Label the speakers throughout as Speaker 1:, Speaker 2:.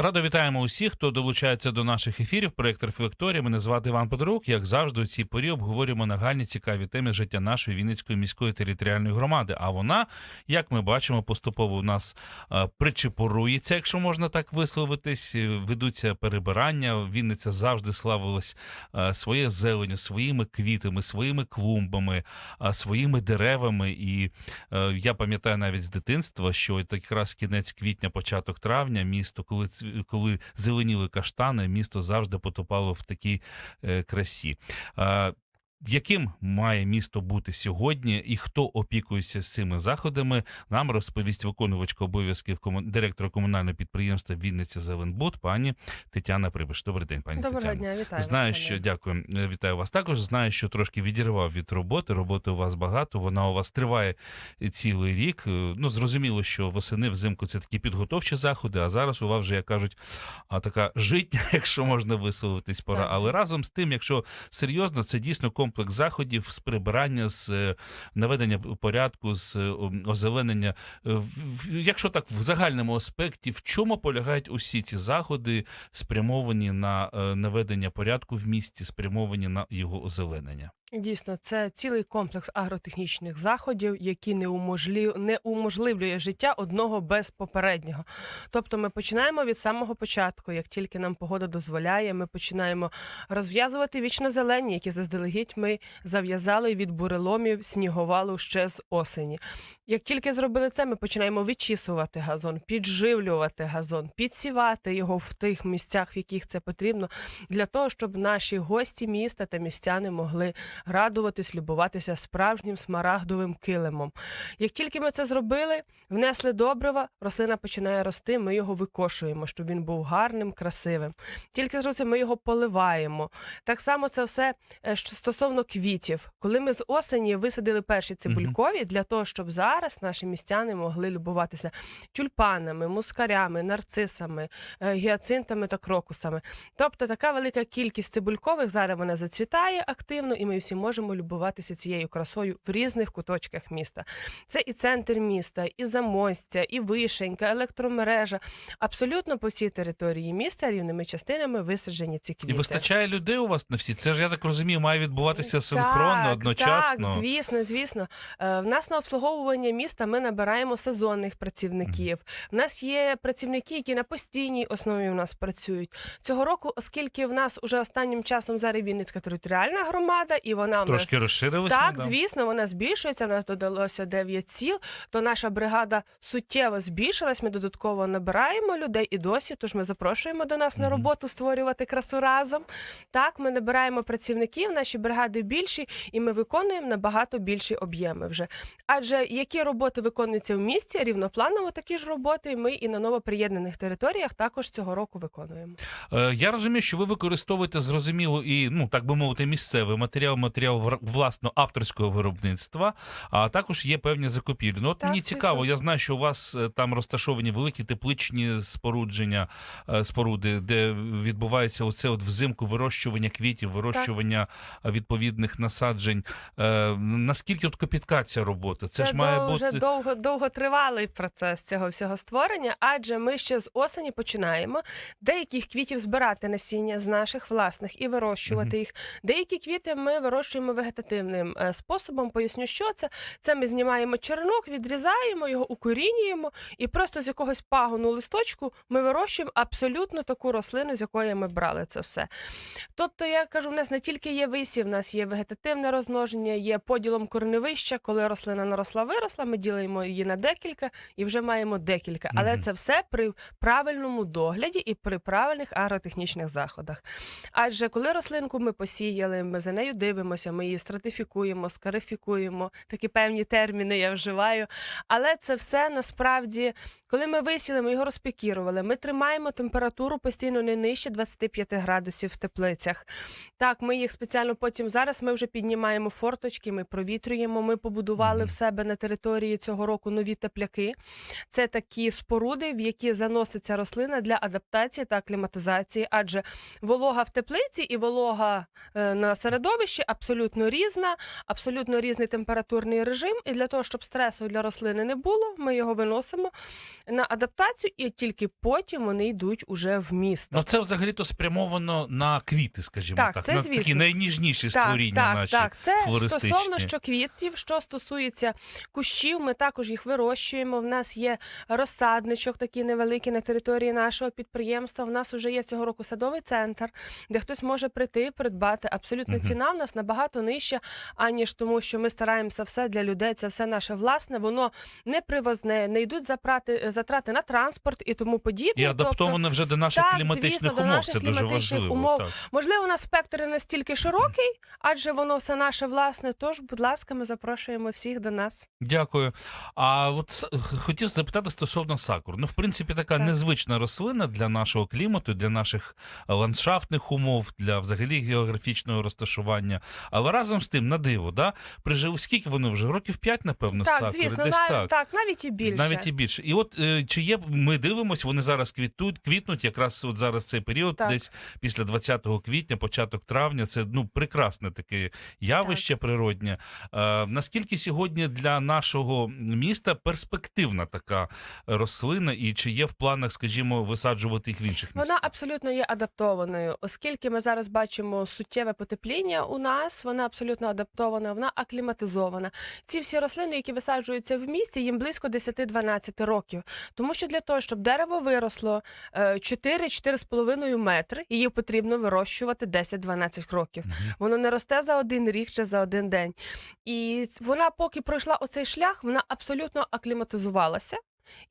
Speaker 1: Радо вітаємо усіх, хто долучається до наших ефірів. Проект Рефлекторія. Мене звати Іван Подорук. Як завжди, у цій порі обговорюємо нагальні цікаві теми життя нашої Вінницької міської територіальної громади. А вона, як ми бачимо, поступово у нас е, причепорується, якщо можна так висловитись. Е, Ведуться перебирання. Вінниця завжди славилась е, своєю зеленю, своїми квітами, своїми клумбами, своїми деревами. І я пам'ятаю навіть з дитинства, що якраз кінець квітня, початок травня, місто, коли коли зеленіли каштани, місто завжди потопало в такій е, красі. Яким має місто бути сьогодні, і хто опікується цими заходами, нам розповість виконувачка обов'язків директора комунального підприємства Вінниця Зеленбуд, пані Тетяна Прибиш. Добрий день, пані
Speaker 2: Доброго
Speaker 1: Тетяно.
Speaker 2: дня, вітаю.
Speaker 1: Знаю,
Speaker 2: вас,
Speaker 1: що
Speaker 2: пане.
Speaker 1: дякую, е, вітаю вас. Також знаю, що трошки відірвав від роботи. Роботи у вас багато. Вона у вас триває цілий рік. Е, Ну зрозуміло, що восени взимку це такі підготовчі заходи. А зараз у вас вже як кажуть, така життя, якщо можна висловитись, пора.
Speaker 2: Так,
Speaker 1: Але разом з тим, якщо серйозно, це дійсно комплекс заходів з прибирання, з е, наведення порядку, з е, озеленення. Е, Якщо так в загальному аспекті, в чому полягають усі ці заходи, спрямовані на наведення порядку в місті, спрямовані на його озеленення?
Speaker 2: Дійсно, це цілий комплекс агротехнічних заходів, які не уможлі... не уможливлює життя одного без попереднього. Тобто, ми починаємо від самого початку. Як тільки нам погода дозволяє, ми починаємо розв'язувати вічно зелені, які заздалегідь ми зав'язали від буреломів сніговалу ще з осені. Як тільки зробили це, ми починаємо вичісувати газон, підживлювати газон, підсівати його в тих місцях, в яких це потрібно, для того, щоб наші гості міста та містяни могли радуватись, любуватися справжнім смарагдовим килимом. Як тільки ми це зробили, внесли добрива, рослина починає рости, ми його викошуємо, щоб він був гарним, красивим. Тільки зробиться, ми його поливаємо. Так само це все е, що стосовно квітів. Коли ми з осені висадили перші цибулькові, для того, щоб зараз наші містяни могли любуватися тюльпанами, мускарями, нарцисами, е, гіацинтами та крокусами. Тобто така велика кількість цибулькових зараз вона зацвітає активно, і ми всі можемо любуватися цією красою в різних куточках міста. Це і центр міста, і замостя, і вишенька, електромережа. Абсолютно по всій території міста рівними частинами висаджені ці квіти.
Speaker 1: І вистачає людей у вас на всі? Це ж я так розумію, має відбуватися синхронно,
Speaker 2: так,
Speaker 1: одночасно.
Speaker 2: Так, звісно, звісно. Е, В нас на обслуговування міста ми набираємо сезонних працівників. В нас є працівники, які на постійній основі у нас працюють. Цього року, оскільки в нас уже останнім часом зараз Вінницька територіальна громада, і вона в нас
Speaker 1: Трошки розширились.
Speaker 2: так,
Speaker 1: да?
Speaker 2: звісно, вона збільшується. В нас додалося 9 сіл. То наша бригада суттєво збільшилась. Ми додатково набираємо людей і досі. Тож ми запрошуємо до нас на роботу створювати красу разом. Так, ми набираємо працівників, наші бригади більші, і ми виконуємо набагато більші об'єми вже. Адже які роботи виконуються в місті, рівнопланово такі ж роботи. Ми і на новоприєднаних територіях також цього року виконуємо.
Speaker 1: Е, Я розумію, що ви використовуєте зрозуміло і ну так би мовити, місцевий матеріал, матеріал вр- власно авторського виробництва, а також є певні закупівлі. Ну от
Speaker 2: Так,
Speaker 1: мені цікаво, я знаю, що у вас е, там розташовані великі тепличні спорудження е, споруди, де відбувається оце от взимку вирощування квітів, вирощування е, відповідних насаджень. Наскільки от копітка ця робота? Це, ж має бути
Speaker 2: довго довготривалий процес цього всього створення, адже ми ще з осені починаємо деяких квітів збирати насіння з наших власних і вирощувати
Speaker 1: Мгм.
Speaker 2: їх. Деякі квіти ми вирощуємо вегетативним е, способом. Поясню, що це. Це ми знімаємо черенок, відрізаємо його, укорінюємо, і просто з якогось пагону листочку ми вирощуємо абсолютно таку рослину, з якої ми брали це все. Тобто, я кажу, в нас не тільки є висів, в нас є вегетативне розмноження, є поділом корневища. Коли рослина наросла, виросла, ми ділимо її на декілька і вже маємо декілька. Але це все при правильному догляді і при правильних агротехнічних заходах. Адже коли рослинку ми посіяли, ми за нею дивимося, ми її стратифікуємо, скарифікуємо, такі певні терміни я вживаю. Але це все насправді, коли ми висіли, ми його розпікірували. Ми тримаємо температуру постійно не нижче 25 градусів в теплицях. Так, ми їх спеціально потім Потім зараз ми вже піднімаємо форточки, ми провітрюємо. Ми побудували в себе на території цього року нові тепляки. Це такі споруди, в які заноситься рослина для адаптації та акліматизації, адже волога в теплиці і волога е, на середовищі абсолютно різна, абсолютно різний температурний режим. І для того, щоб стресу для рослини не було, ми його виносимо на адаптацію, і тільки потім вони йдуть уже в місто.
Speaker 1: Ну це взагалі-то спрямовано на квіти, скажімо
Speaker 2: Так,
Speaker 1: так,
Speaker 2: це
Speaker 1: на такі
Speaker 2: звісно.
Speaker 1: найніжніші створіння
Speaker 2: так,
Speaker 1: наші.
Speaker 2: Так, це
Speaker 1: флористичні.
Speaker 2: стосовно що квітів, що стосується кущів, ми також їх вирощуємо. В нас є розсадничок такий невеликий на території нашого підприємства. В нас вже є цього року садовий центр, де хтось може прийти, придбати. Абсолютно ціна в нас набагато нижча, аніж тому, що ми стараємося все для людей. Це все наше власне, воно не привозне, не йдуть затрати, затрати на транспорт і тому подібне.
Speaker 1: І
Speaker 2: Тобто,
Speaker 1: вже до наших
Speaker 2: так,
Speaker 1: кліматичних
Speaker 2: звісно, до
Speaker 1: умов.
Speaker 2: наших
Speaker 1: Це дуже важливо.
Speaker 2: умов.
Speaker 1: Так.
Speaker 2: Можливо, у нас спектр не настільки широкий, адже воно все наше власне. Тож, будь ласка, ми запрошуємо всіх до нас.
Speaker 1: Дякую. А от хотів запитати стосовно сакур. Ну, в принципі, така
Speaker 2: Так.
Speaker 1: незвична рослина для нашого клімату, для наших ландшафтних умов, для взагалі географічного розташування. Але разом з тим, на диво, да? прижив скільки воно вже? Років 5, напевно,
Speaker 2: так,
Speaker 1: сакури.
Speaker 2: звісно,
Speaker 1: Десь
Speaker 2: нав-
Speaker 1: так.
Speaker 2: так, навіть і більше.
Speaker 1: Навіть і більше. І от е, чи є, ми дивимося, вони зараз квітуть, квітнуть, якраз от зараз цей період,
Speaker 2: Так.
Speaker 1: десь після 20 квітня, початок травня. Це ну прекрасне таке явище природнє. Е, наскільки сьогодні для нашого міста перспективна така рослина, і чи є в планах, скажімо, висаджувати їх в інших
Speaker 2: Вона абсолютно є адаптованою, оскільки ми зараз бачимо суттєве потепління у нас, вона абсолютно адаптована, вона акліматизована. Ці всі рослини, які висаджуються в місті, їм близько 10-12 років. Тому що для того, щоб дерево виросло е, 4-4,5 метри, її потрібно вирощувати 10-12 років. Воно не росте за один рік чи за один день. І вона, поки пройшла оцей шлях, вона абсолютно акліматизувалася.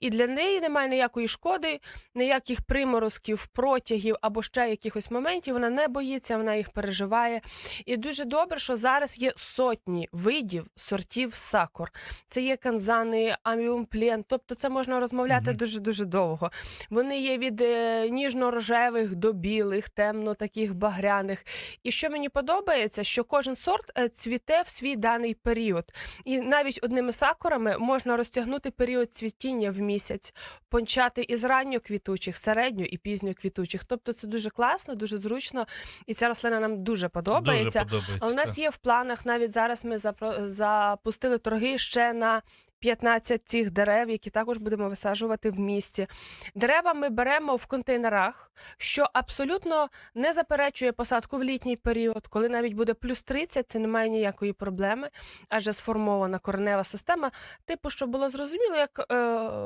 Speaker 2: І для неї немає ніякої шкоди, ніяких приморозків, протягів або ще якихось моментів. Вона не боїться, вона їх переживає. І дуже добре, що зараз є сотні видів сортів сакур. Це є канзани, аміумплен. Тобто це можна розмовляти дуже дуже довго. Вони є від е, ніжно-рожевих до білих, темно таких багряних. І що мені подобається, що кожен сорт е, цвіте в свій даний період. І навіть одними сакурами можна розтягнути період цвітіння в місяць, пончати із ранньоквітучих, середньо і пізньоквітучих. Тобто це дуже класно, дуже зручно, і ця рослина нам дуже подобається.
Speaker 1: Дуже подобається.
Speaker 2: А у нас є в планах навіть зараз ми запустили торги ще на 15 цих дерев, які також будемо висаджувати в місті. Дерева ми беремо в контейнерах, що абсолютно не заперечує посадку в літній період, коли навіть буде плюс 30, це немає ніякої проблеми, адже сформована коренева система. Типу, щоб було зрозуміло, як е,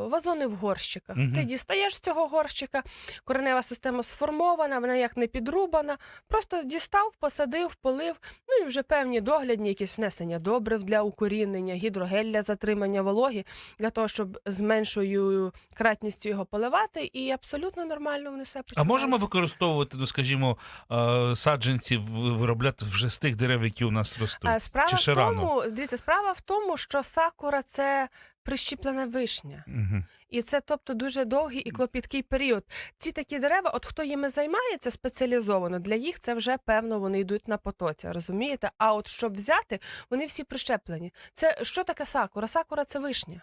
Speaker 2: вазони в горщиках.
Speaker 1: Мгм.
Speaker 2: Ти дістаєш з цього горщика, коренева система сформована, вона як не підрубана. Просто дістав, посадив, полив. Ну і вже певні доглядні, якісь внесення добрив для укорінення, гідрогель для затримання вологи, для того, щоб з меншою кратністю його поливати, і абсолютно нормально вони все
Speaker 1: А можемо використовувати, ну скажімо, е, саджанці виробляти вже з тих дерев, які у нас ростуть?
Speaker 2: Е, Справа
Speaker 1: Чи ще
Speaker 2: в
Speaker 1: рано?
Speaker 2: дивіться, справа в тому, що сакура це прищіплена вишня.
Speaker 1: Угу.
Speaker 2: І це, тобто, дуже довгий і клопіткий період. Ці такі дерева, от хто їми займається спеціалізовано, для їх це вже певно вони йдуть на потоці, розумієте? А от щоб взяти, вони всі прищеплені. Це що таке сакура? Сакура це вишня.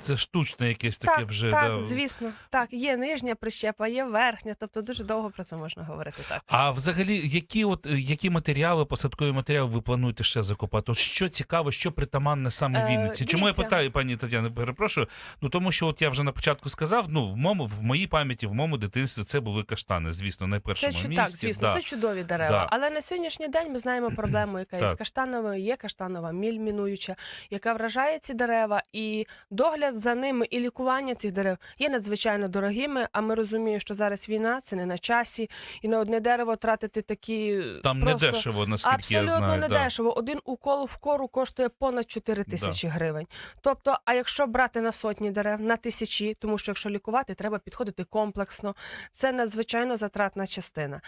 Speaker 1: Це штучне якесь таке
Speaker 2: так,
Speaker 1: вже.
Speaker 2: так,
Speaker 1: да.
Speaker 2: звісно. Так, є нижня прищепа, є верхня. Тобто дуже довго про це можна говорити. Так.
Speaker 1: А взагалі, які от е, які матеріали, посадкові матеріали ви плануєте ще закопати? От що цікаво, що притаманне саме
Speaker 2: Е,
Speaker 1: Вінниці? Чому я питаю, пані Тетяно, перепрошую? Ну тому що от я вже на початку сказав, ну в моєму в моїй пам'яті, в моєму дитинстві це були каштани, звісно, на першому місці.
Speaker 2: так, звісно,
Speaker 1: да.
Speaker 2: це чудові дерева.
Speaker 1: Да.
Speaker 2: Але на сьогоднішній день ми знаємо проблему, яка є з каштановою, є каштанова міль мінуюча, яка вражає ці дерева, і догляд за ними і лікування цих дерев є надзвичайно дорогими. А ми розуміємо, що зараз війна, це не на часі, і на одне дерево тратити такі
Speaker 1: Там
Speaker 2: просто...
Speaker 1: не дешево, наскільки
Speaker 2: Абсолютно
Speaker 1: я знаю.
Speaker 2: не
Speaker 1: да.
Speaker 2: дешево. Один укол в кору коштує понад 4 тисячі гривень. Тобто, а якщо брати на сотні дерев, на тисячі, тому що якщо лікувати, треба підходити комплексно. Це надзвичайно затратна частина.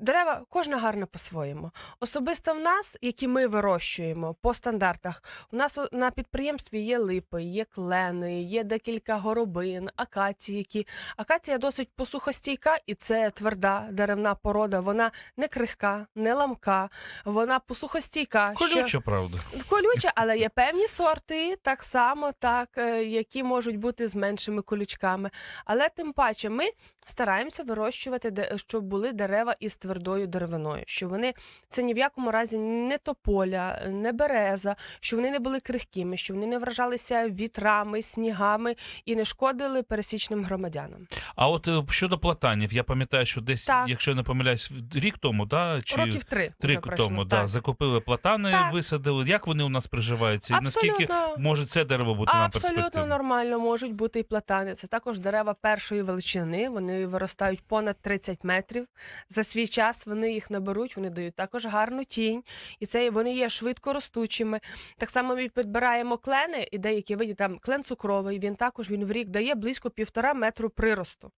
Speaker 2: Дерева кожна гарна по-своєму. Особисто в нас, які ми вирощуємо по стандартах, у нас на підприємстві є липи, є клени, є декілька горобин, акації. Які акація досить посухостійка, і це тверда деревна порода. Вона не крихка, не ламка, вона посухостійка. що-
Speaker 1: Колюча, правда.
Speaker 2: колюче, але є певні сорти, так само, так, е, які можуть бути з меншими колючками. Але тим паче ми стараємося вирощувати, щоб були дерева із твердою деревиною, що вони це ні в якому разі не тополя, не береза, що вони не були крихкими, що вони не вражалися вітрами, снігами і не шкодили пересічним громадянам.
Speaker 1: А от е, щодо платанів, я пам'ятаю, що десь,
Speaker 2: Так.
Speaker 1: якщо я не помиляюсь, рік тому, да, чи
Speaker 2: Років три.
Speaker 1: три тому,
Speaker 2: так.
Speaker 1: да, закупили платани,
Speaker 2: Так.
Speaker 1: висадили. Як вони у нас приживаються? І наскільки може це дерево бути на
Speaker 2: Абсолютно нормально можуть бути і платани. Це також дерева першої величини. Вони виростають понад 30 метрів. За свій час вони їх наберуть, вони дають також гарну тінь, і це вони є швидко ростучими. Так само ми підбираємо клени, і деякі виді там клен цукровий. Він також він в рік дає близько півтора метру приросту.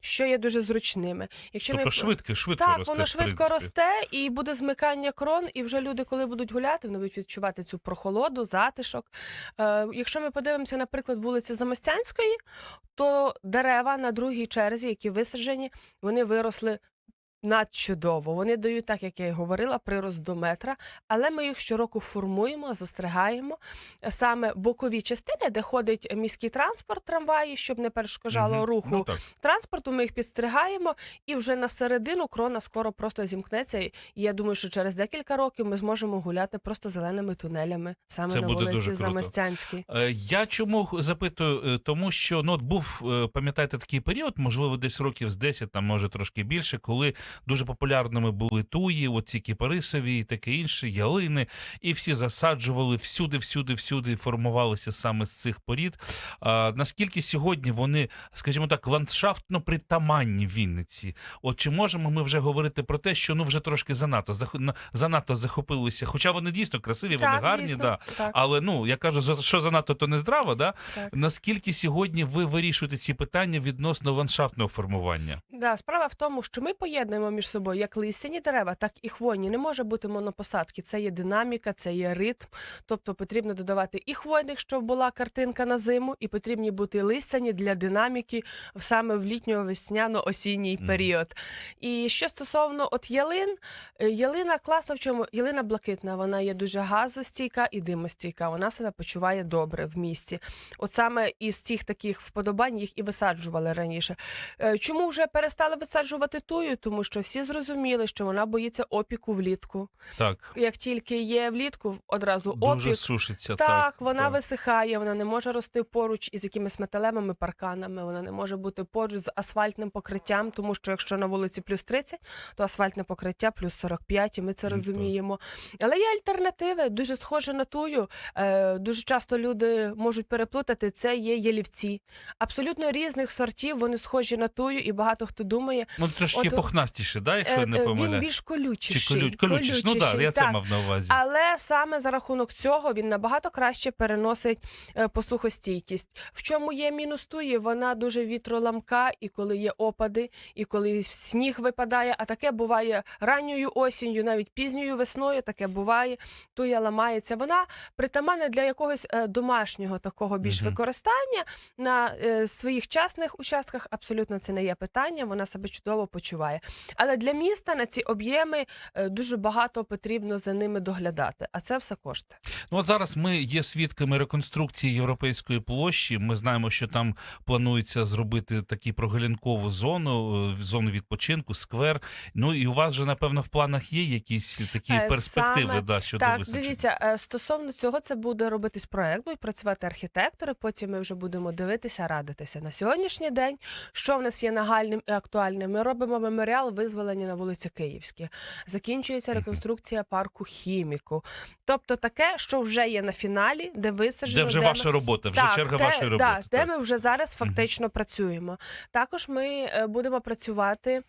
Speaker 2: Що є дуже зручними. Якщо
Speaker 1: Тобто
Speaker 2: ми
Speaker 1: швидко, швидко
Speaker 2: так,
Speaker 1: росте.
Speaker 2: воно швидко росте, і буде змикання крон, і вже люди, коли будуть гуляти, вони будуть відчувати цю прохолоду, затишок. Е, якщо ми подивимося, наприклад, вулиці Замостянської, то дерева на другій черзі, які висаджені, вони виросли. Надчудово. Вони дають, так як я і говорила, прирост до метра, але ми їх щороку формуємо, застрягаємо. Саме бокові частини, де ходить міський транспорт, трамваї, щоб не перешкоджало
Speaker 1: Мгм.
Speaker 2: руху
Speaker 1: Ну,
Speaker 2: транспорту, ми їх підстригаємо, і вже на середину крона скоро просто зімкнеться. І я думаю, що через декілька років ми зможемо гуляти просто зеленими тунелями саме
Speaker 1: Це
Speaker 2: на
Speaker 1: буде
Speaker 2: вулиці
Speaker 1: круто. Е, Я чому запитую? Е, Тому що ну от був, е, пам'ятаєте, такий період, можливо, десь років з 10, там може трошки більше, коли дуже популярними були туї, оці кіпарисові і таке інше, ялини, і всі засаджували всюди, всюди, всюди формувалися саме з цих порід. А, наскільки сьогодні вони, скажімо так, ландшафтно притаманні Вінниці? От чи можемо ми вже говорити про те, що ну вже трошки занадто занадто захопилися? Хоча вони дійсно красиві, вони гарні,
Speaker 2: дійсно,
Speaker 1: да.
Speaker 2: так,
Speaker 1: Але ну я кажу, що занадто, то не здраво, да?
Speaker 2: так.
Speaker 1: Наскільки сьогодні ви вирішуєте ці питання відносно ландшафтного формування?
Speaker 2: Да, справа в тому, що ми поєднуємо між собою як листяні дерева, так і хвойні. Не може бути монопосадки. Це є динаміка, це є ритм. Тобто потрібно додавати і хвойних, щоб була картинка на зиму, і потрібні бути листяні для динаміки саме в літньо-весняно-осінній
Speaker 1: Мгм.
Speaker 2: період. І що стосовно от ялин, е, ялина класна в чому? Ялина блакитна, вона є дуже газостійка і димостійка. Вона себе почуває добре в місті. От саме із цих таких вподобань їх і висаджували раніше. Е, Чому вже перестали висаджувати тую? Тому що всі зрозуміли, що вона боїться опіку влітку.
Speaker 1: Так,
Speaker 2: Як тільки є влітку, одразу
Speaker 1: дуже
Speaker 2: опік.
Speaker 1: сушиться.
Speaker 2: Так,
Speaker 1: Так,
Speaker 2: вона
Speaker 1: так.
Speaker 2: висихає, вона не може рости поруч із якимись металевими парканами, вона не може бути поруч з асфальтним покриттям, тому що якщо на вулиці плюс 30, то асфальтне покриття плюс 45, і ми це
Speaker 1: Ну,
Speaker 2: розуміємо. Але є альтернативи, дуже схожі на тую. Е, дуже часто люди можуть переплутати. Це є ялівці. Абсолютно різних сортів, вони схожі на тую, і багато хто думає,
Speaker 1: Ну, трошки
Speaker 2: От,
Speaker 1: пухнастіше, да, якщо я не
Speaker 2: е, е, він більш колючіший.
Speaker 1: Чи колють, колючість? Ну так, я це
Speaker 2: так.
Speaker 1: мав на увазі.
Speaker 2: Але саме за рахунок цього він набагато краще переносить е, посухостійкість. В чому є мінус туї? Вона дуже вітроламка, і коли є опади, і коли сніг випадає, а таке буває ранньою осінню, навіть пізньою весною, таке буває. Туя ламається. Вона притаманна для якогось е, домашнього такого більш
Speaker 1: Мгм.
Speaker 2: використання на е, своїх частних участках. Абсолютно це не є питання. Вона себе чудово почуває. Але для міста на ці об'єми е, дуже багато потрібно за ними доглядати, а це все кошти.
Speaker 1: Ну от зараз ми є свідками реконструкції європейської площі. Ми знаємо, що там планується зробити таку прогулянкову зону, е, зону відпочинку, сквер. Ну і у вас вже напевно в планах є якісь такі
Speaker 2: Е,
Speaker 1: перспективи
Speaker 2: саме
Speaker 1: да, щодо
Speaker 2: так,
Speaker 1: висадження?
Speaker 2: дивіться, стосовно цього, це буде робитись проект, будуть працювати архітектори. Потім ми вже будемо дивитися, радитися на сьогоднішній день. Що в нас є нагальним і актуальним? Ми робимо меморіал визволення на вулиці Київській. Закінчується реконструкція парку хіміку. Тобто таке, що вже є на фіналі, де висаджено
Speaker 1: Де вже
Speaker 2: де
Speaker 1: ваша
Speaker 2: ми...
Speaker 1: робота, вже
Speaker 2: так,
Speaker 1: черга
Speaker 2: де,
Speaker 1: вашої
Speaker 2: да,
Speaker 1: роботи.
Speaker 2: де ми вже зараз фактично працюємо. Також ми е, будемо працювати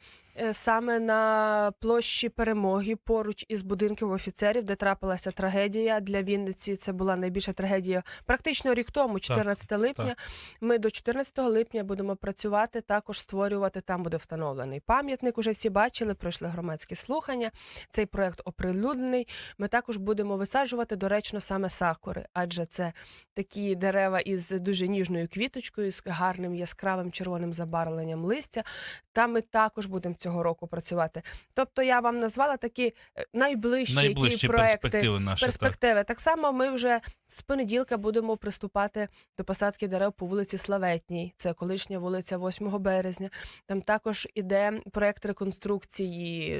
Speaker 2: саме на площі перемоги поруч із будинком офіцерів, де трапилася трагедія для Вінниці. Це була найбільша трагедія практично рік тому, 14 липня. Ми до 14 липня будемо працювати, також створювати. Там буде встановлений пам'ятник. Уже всі бачили, пройшли громадські слухання. Цей проект оприлюднений. Ми також будемо висаджувати доречно саме сакури, адже це такі дерева із дуже ніжною квіточкою, з гарним яскравим червоним забарвленням листя. Там ми також будемо цього року працювати. Тобто я вам назвала такі е, найближчі,
Speaker 1: Найближчі
Speaker 2: які проекти.
Speaker 1: перспективи наші. Так.
Speaker 2: Перспективи. Так само ми вже з понеділка будемо приступати до посадки дерев по вулиці Славетній. Це колишня вулиця 8 березня. Там також іде проект реконструкції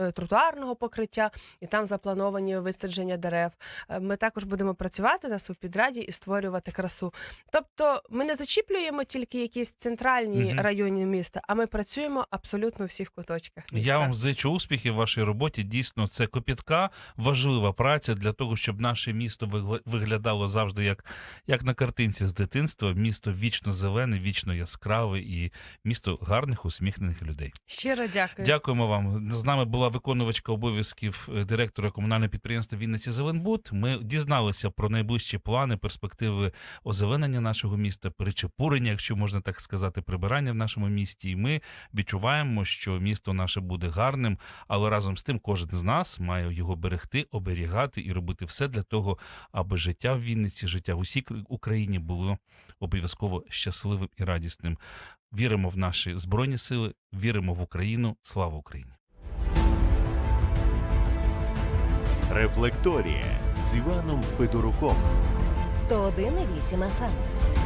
Speaker 2: е, тротуарного покриття, і там заплановані висадження дерев. Е, Ми також будемо працювати на субпідраді і створювати красу. Тобто, ми не зачіплюємо тільки якісь центральні
Speaker 1: Мгм.
Speaker 2: районі міста, а ми працюємо абсолютно у всіх куточках.
Speaker 1: Я вам зичу успіхів в вашій роботі. Дійсно, це копітка, важлива праця для того, щоб наше місто виглядало завжди як, як на картинці з дитинства. Місто вічно зелене, вічно яскраве і місто гарних, усміхнених людей.
Speaker 2: щиро дякую.
Speaker 1: Дякуємо вам. З нами була виконувачка обов'язків е, директора комунального підприємства Вінниці Зеленбуд. Ми дізналися про найближчі плани, перспективи озеленення нашого міста, перечепурення, якщо можна так сказати, прибирання в нашому місті. І ми відчуваємо, що місто наше буде гарним, але разом з тим кожен з нас має його берегти, оберігати і робити все для того, аби життя в Вінниці, життя в усій Україні було обов'язково щасливим і радісним. Віримо в наші збройні сили, віримо в Україну. Слава Україні!
Speaker 3: Рефлекторія з Іваном Федоруком.
Speaker 4: 101,8 FM.